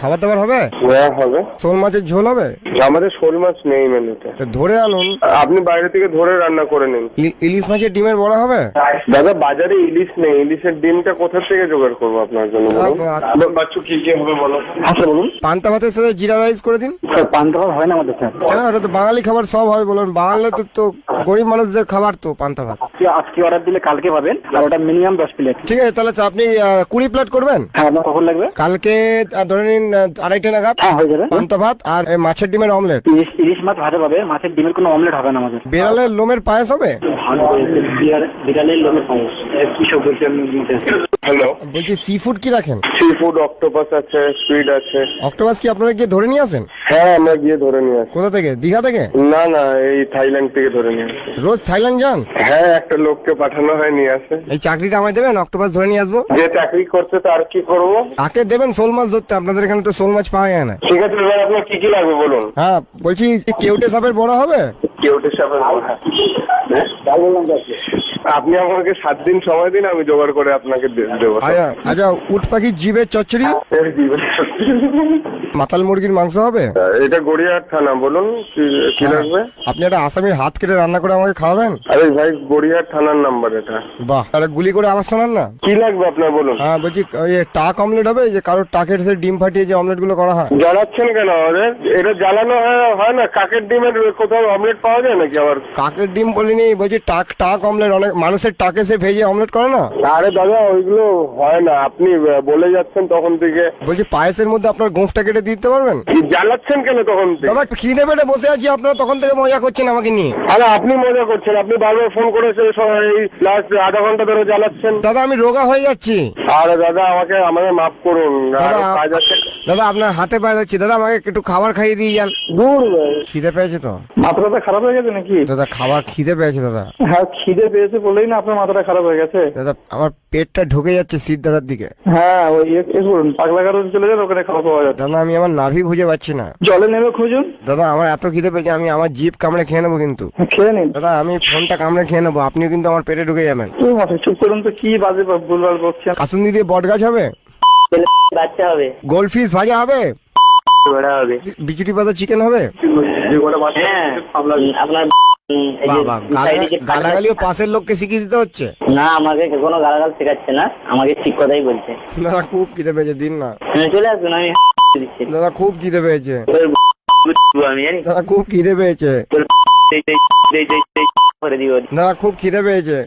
খাবার দাবার হবে? হ্যাঁ হবে। শোল মাছের ঝোল হবে? আমাদের শোল মাছ নেই মেনুতে। তো ধরে আনুন। আপনি বাইরে থেকে ধরে রান্না করে নিন। ইলিশ মাছের ডিমের বড়া হবে? দাদা বাজারে ইলিশ নেই। ইলিশের ডিমটা কোথা থেকে জোগাড় করব আপনার জন্য বলুন? আ- বাচ্চু কি কি হবে বলো? আচ্ছা বলুন। পান্তা ভাতের সাথে জিরা রাইস করে দিন। স্যার পান্তা ভাত হয় না আমাদের স্যার। কেন? এটা তো বাঙালি খাবার সব হয় বলুন। বাঙালি তো গরিব মানুষদের খাবার তো পান্তা ভাত। আজকে আজকে অর্ডার দিলে কালকে পাবেন আর ওটা মিনিমাম দশ প্লেট ঠিক আছে তাহলে তো আপনি আহ, কুড়ি প্লেট করবেন? হ্যাঁ আপনার কখন লাগবে? কালকে আহ, ধরে নিন আড়াইটে নাগাদ? হ্যাঁ হয়ে যাবে। পান্তা ভাত আর মাছের ডিমের অমলেট। ইলিশ ইলিশ মাছ ভাজা পাবে। মাছের ডিমের কোনো অমলেট হবে না আমাদের। বিড়ালের লোমের পায়েস হবে? বিড়ালের লোমের পায়েস। কি সব বলছি হ্যালো বলছি সি ফুড কি রাখেন? সি ফুড অক্টোপাস আছে স্কুইড আছে। অক্টোপাস কি আপনারা গিয়ে ধরে নিয়ে আসেন? হ্যাঁ আমরা গিয়ে ধরে নিয়ে আসি। কোথা থেকে? দীঘা থেকে? না না এই থাইল্যান্ড থেকে ধরে নিয়ে আসি। রোজ থাইল্যান্ড যান? হ্যাঁ একটা লোককে পাঠানো হয় নিয়ে আসে। এই চাকরিটা আমায় দেবেন? অক্টোপাস ধরে নিয়ে আসব? যে চাকরি করছে তার কি করব? তাকে দেবেন? শোল মাছ ধরতে। আপনাদের এখানে তো শোল মাছ পাওয়া যায় না। ঠিক আছে এবার আপনার কি কি লাগবে বলুন? হ্যাঁ বলছি কেউটে সাপের বড় হবে? কেউটে সাপের আপনি আমাকে সাত দিন সময় দিন আমি জোগাড় করে আপনাকে দেবো। আচ্ছা আচ্ছা উট পাখির জিভের চচ্চড়ি? দিবেন। মাতাল মুরগির মাংস হবে? এটা গড়িয়াহাট থানা বলুন কি কি লাগবে? আপনি একটা আসামির হাত কেটে রান্না করে আমাকে খাওয়াবেন? আরে ভাই গড়িয়াহাট থানার নাম্বার এটা। বাহ তাহলে গুলি করে আমার শোনান না? কি লাগবে আপনার বলুন? হ্যাঁ বলছি ওই টাক অমলেট হবে যে কারোর টাকের সাথে ডিম ফাটিয়ে যে অমলেটগুলো করা হয়? জ্বালাচ্ছেন কেন আমাদের? এটা জ্বালানো হয় হয় না? কাকের ডিমের কোথাও অমলেট পাওয়া যায় নাকি আবার? কাকের ডিম বলিনি বলছি টাক টাক অমলেট অনেক মানুষের টাকে সে ভেজে অমলেট করে না? আরে দাদা ওইগুলো হয় না। আপনি বলে যাচ্ছেন তখন থেকে। বলছি পায়েসের মধ্যে আপনার গোঁফটা কেটে দিতে পারবেন? জ্বালাচ্ছেন কেন তখন দাদা খিদে পেটে বসে আছি আপনারা তখন থেকে মজা করছেন আমাকে নিয়ে। আরে আপনি মজা করছেন আপনি বারবার ফোন করেছেন সবাই এই লাস্ট আধা ঘণ্টা ধরে জ্বালাচ্ছেন। দাদা আমি রোগা হয়ে যাচ্ছি। আরে দাদা আমাকে আমাকে মাফ করুন। দাদা আপনার হাতে পায়ে যাচ্ছি। দাদা আমাকে একটু খাবার খাইয়ে দিয়ে যান। দূর। খিদে পেয়েছে তো? মাথাটা খারাপ হয়ে গেছে নাকি? দাদা খাবার খিদে পেয়েছে দাদা। হ্যাঁ খিদে পেয়েছে বলেই না আপনার মাথাটা খারাপ হয়ে গেছে? দাদা আমার পেটটা ঢুকে যাচ্ছে সিট ধরার দিকে। হ্যাঁ ওই করুন পাগলা গারো চলে যান ওখানে খাওয়া পাওয়া যাচ্ছে। দাদা আমি আমার নাভি খুঁজে পাচ্ছি না। জলে নেমে খুঁজুন। দাদা আমার এত খিদে পেয়েছে আমি আমার জিপ কামড়ে খেয়ে নেব কিন্তু। খেয়ে নিন। দাদা আমি ফোনটা কামড়ে খেয়ে নেব আপনিও কিন্তু আমার পেটে ঢুকে যাবেন। চুপ করুন তো কি বাজে ভুলভাল বলছেন আসুন দিয়ে বট গাছ হবে? বাচ্চা হবে। গোল্ড ফিস ভাজা হবে? বড়া হবে। বিচুটি পাতা চিকেন হবে? আপনার উম, এই যে বাবা side এ যে কাটা- গালাগালিও পাশের লোককে শিখিয়ে দিতে হচ্ছে? না আমাকে কোনো গালাগাল শেখাচ্ছে না। আমাকে ঠিক কথাই বলছে। দাদা খুব খিদে পেয়েছে দিন না। হ্যাঁ, চলে আসুন আমি দাদা খুব খিদে পেয়েছে। দাদা খুব খিদে পেয়েছে। দাদা খুব খিদে পেয়েছে।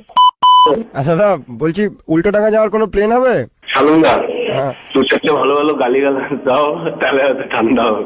আচ্ছা দাদা বলছি উল্টো টাকা যাওয়ার কোনো প্লেন হবে? শালুন্দা হ্যাঁ। দু চারটে ভালো ভালো গালি গালাজ দাও তাহলে হয়তো ঠান্ডা হবে।